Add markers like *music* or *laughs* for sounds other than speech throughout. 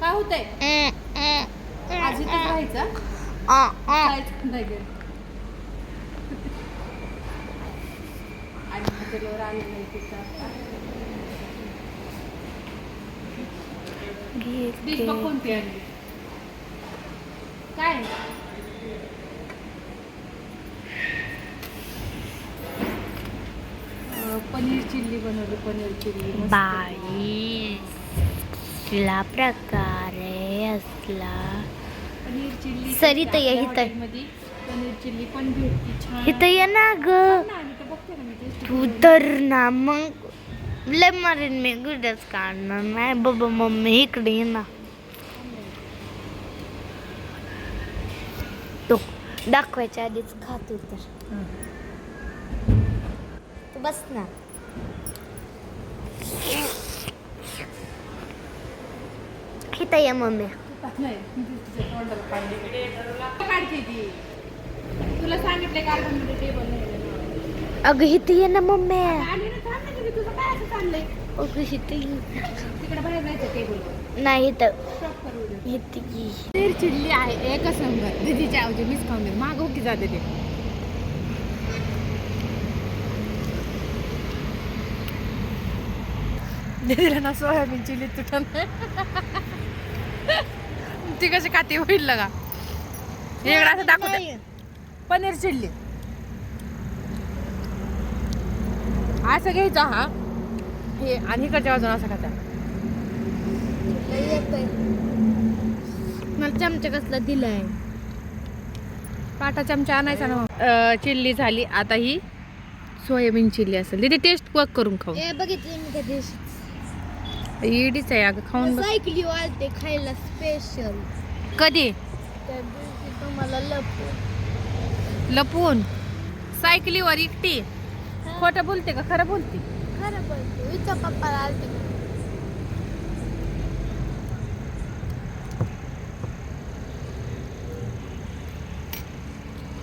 काय होतंय? आज इथेच राहायचं. जायचं नाही घरी आणि हॉटेलवर आले नाही तिथं. डिश बघ कोणती आणली. काय पनीर चिल्ली बनवली पनीर चिल्ली मस्त. बाई असला प्रकारे असला पनीर चिल्ली सरिता ये इथं. हॉटेलमध्ये पनीर चिल्ली पण भेटते छान इथं ये ना ग ना, आम्ही तर बघते ना मी taste तू करून. तर ना मग लय मारेन मी गुडच काढणार नाही बाबा मम्मी इकडे ये ना तो दाखवायच्या आधीच खातो तर हं. तू बस ना इथं ये मम्मी तुला सांगितले अगं इथं ये ना मम्मी अगं इथं नाही इथं इथं चिल्ली आहे एकच नंबर दीदीच्या ऐवजी मीच खाऊन दे मागव की जाते ते दीदीला ना सोयाबीन चिल्ली तुटन ती कशी खाते होईल का इकडे असं दाखवते पनीर चिल्ली. असं घ्यायचं हा. हे आणि इकडच्या बाजून असं खायचा मला चमचा कसला दिलाय. पाटा चमचा आणायचा ना. चिल्ली झाली. आता ही सोयाबीन चिल्ली असेल. तिथे टेस्ट बघ करून खाऊ. बघितलं मी इडीच आहे अगं खाऊन बघ. सायकली वालते खायला स्पेशल कधी? त्या दिवशी तुम्हाला लपू लपवून सायकलीवर एकटी? खोटं बोलते का? खरं बोलते? खरं बोलतो. हिच्या पप्पाला आलते.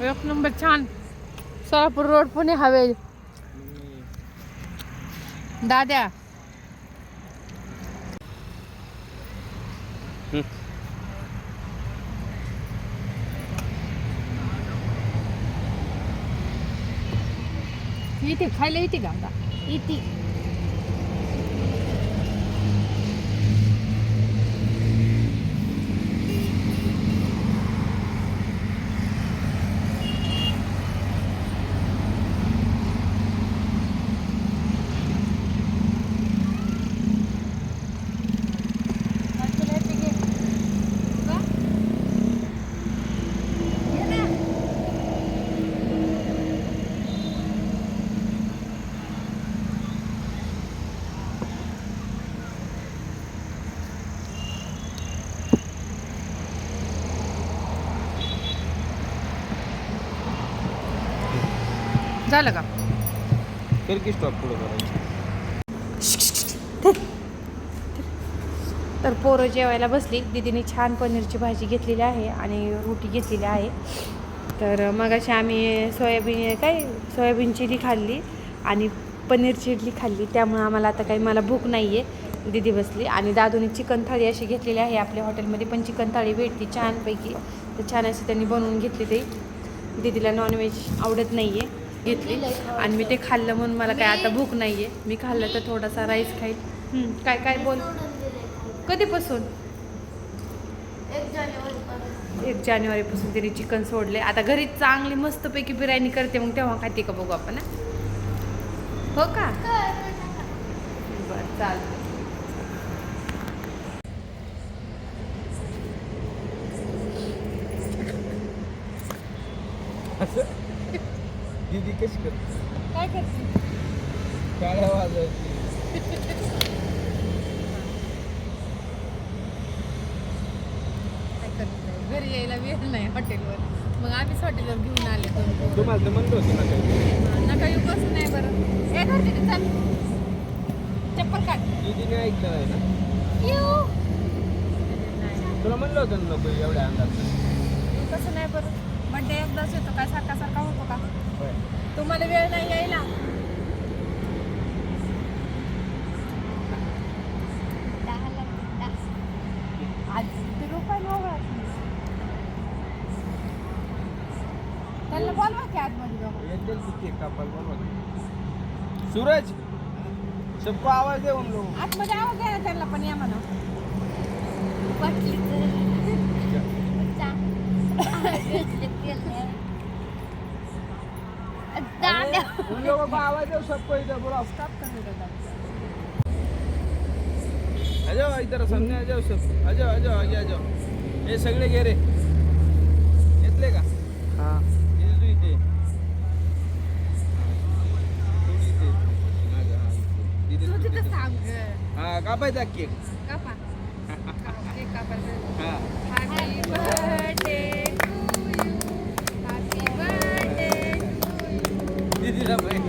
एक नंबर छान. सोलापूर रोड पुणे हवेली. दाद्या इथे खायला येते का आता इथे झालं का? कर की स्टॉप पुढे करायचं. तर पोरं जेवायला बसली. दीदीने छान पनीरची भाजी घेतलेली आहे आणि रोटी घेतलेली आहे. तर मगाशी आम्ही सोयाबीन काय? सोयाबीन चिली खाल्ली आणि पनीर चिली खाल्ली. त्यामुळे आम्हाला आता काही मला भूक नाही आहे दीदी बसली आणि दादूने चिकन थाळी अशी घेतलेली आहे. आपल्या हॉटेलमध्ये पण चिकन थाळी भेटते छानपैकी. तर छान अशी त्यांनी बनवून घेतली ते. दीदीला नॉनव्हेज आवडत नाही आहे घेतली. आणि मी ते खाल्लं म्हणून मला काय आता भूक नाही आहे मी खाल्लं तर थोडासा राईस खाईल. हं, काय काय बोल? कधीपासून? एक जानेवारी एक जानेवारीपासून तिने चिकन सोडले. आता घरी चांगली मस्तपैकी बिर्याणी करते मग तेव्हा खाते का बघू आपण हं? हो का? बरं चालतं दीदी कशी करते? काय करते? काळ्या वाजायची काय करते? घरी यायला वेळ नाही हॉटेलवर. मग आम्हीच हॉटेलवर घेऊन आले दोन पोरं. तुम्हाला तर म्हणलं होतं ना काही. नका येऊ कसं नाही बरं. हे तिथे चाल. चप्पल काढ. दीदीने ऐकलं नाही ना? तुला म्हणलं होतं ना नको एवढ्या अंदाज कसं नाही बरं. बड्डे एकदाच येतो काय सारखा सारखा होतो का? तुम्हाला वेळ नाही यायला? त्यांना बोलवा की आतमध्ये. सूरज सबको आवाज दे उन लोगों आतमध्ये आवाज द्या ना त्यांना पण या म्हणा. वाटली उन लोगों को आवाज दो सबको इधर बुलाओ आ जाओ इधर सामने आ जाओ सब आ जाओ आ जाओ आगे आ जाओ सगळे घे रे घेतले का हा तू इथे हा, कापायचा केक कापा केक कापायचा हा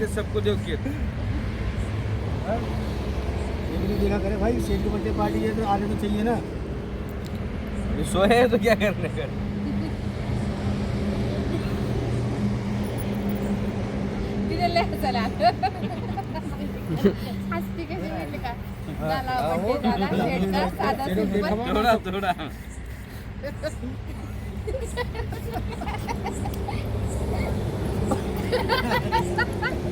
के सबको दो केक देखा करे भाई सेठ के बर्थडे पार्टी है तो आने तो चाहिए ना। अभी सोए हैं तो क्या करने का? तिथे लय चला हसती कशी माहिती का? झाला बर्थडे झाला शेडचा साधा सिंपल थोडा थोडा. रात्र *laughs*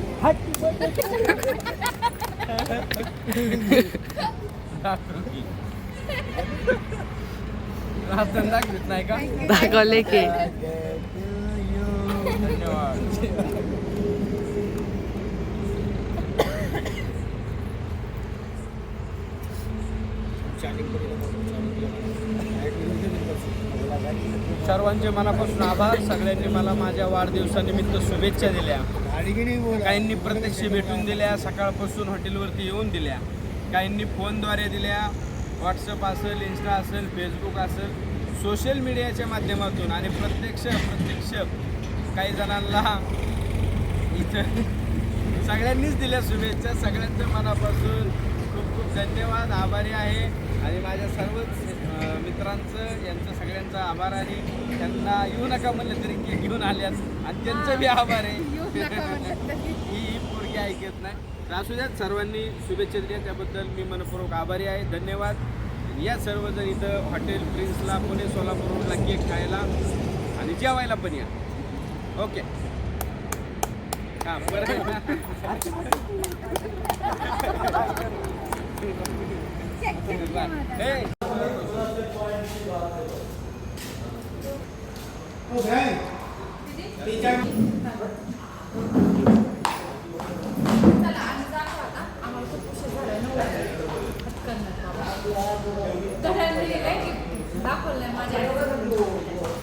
दाखवत नाही का दाखवले की. धन्यवाद सर्वांचे मनापासून आभार. सगळ्यांनी मला माझ्या वाढदिवसानिमित्त शुभेच्छा दिल्या. काहींनी प्रत्यक्ष भेटून दिल्या सकाळपासून हॉटेलवरती येऊन दिल्या. काहींनी फोनद्वारे दिल्या व्हॉट्सअप असेल इन्स्टा असेल फेसबुक असेल सोशल मीडियाच्या माध्यमातून. आणि प्रत्यक्ष प्रत्यक्ष काही जणांना इथं सगळ्यांनीच दिल्या शुभेच्छा. सगळ्यांच्या मनापासून खूप खूप धन्यवाद. आभारी आहे. आणि माझ्या सर्वच मित्रांचं यांचं सगळ्यांचा आभार आहे. त्यांना येऊ नका म्हणलं तरी घेऊन आल्यात. आणि त्यांचं बी आभार आहे. ही *laughs* ही पोरगी ऐकत नाही. तर असू द्यात सर्वांनी शुभेच्छा दिल्या. त्याबद्दल मी मनपूर्वक आभारी आहे. धन्यवाद. या सर्वजण इथं हॉटेल प्रिन्सला पुणे सोलापूरला केक खायला आणि जेवायला पण या. ओके. हां बरं. *laughs* *laughs* हे दाखवलंय माझ्या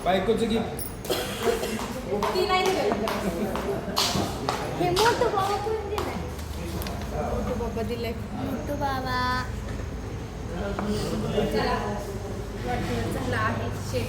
बायकोचं गिफ्ट ती नाही हे मोठं बाबा कोण दिलंय? बाबा दिले मोठं बाबा. चला. वाटतं झाला आहे. शेट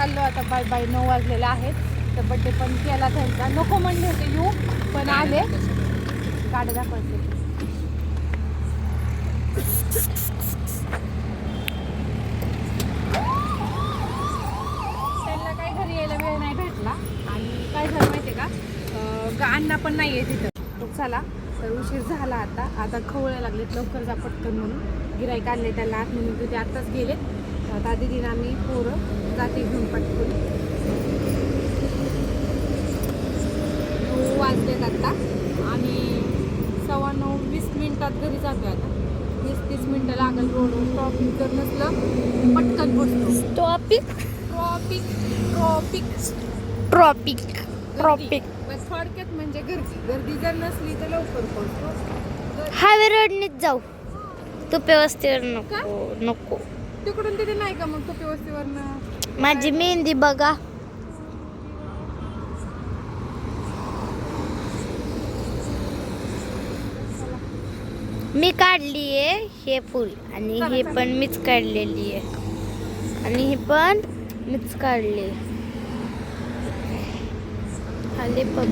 चाललो आता. बाय बाय नऊ वाजलेला आहेत. तर बड्डे पण केला त्यांचा. नको म्हणले होते येऊ पण आले. गाडी दाखवायचे त्यांना काय घरी यायला वेळ नाही भेटला. आणि काय झालं माहिती का? अण्णा पण नाही आहे तिथं चला. तर उशीर झाला आता. आता खवळ्या लागलेत. लवकर जा पटकन म्हणून. गिराईक आणले त्याला. आत म्हणून तिथे आत्ताच गेले. तर आता दिदीनं आम्ही पोरं जाते घेऊन पटकन नऊ वाजलेत आता. आणि सव्वा नऊ वीस मिनिटात घरी जातो आता. वीस तीस मिनिटं लागेल रोडवर ट्रॉफिक जर नसलं पटकन पोचतो ट्रॉपिक ट्रॉपिक ट्रॉपिक ट्रॉपिक बस थोडक्यात म्हणजे गर्दी. गर्दी जर नसली तर लवकर पोहोचतो. हायवे रोडनीच जाऊ. तू व्यवस्थेवर नको नको. तिकडून तिथे नाही का मग तो व्यवस्थेवरनं माझी मेहंदी बघा. मी काढली आहे हे फुल आणि हे पण मीच काढलेली आहे आणि हे पण मीच काढले आले बघ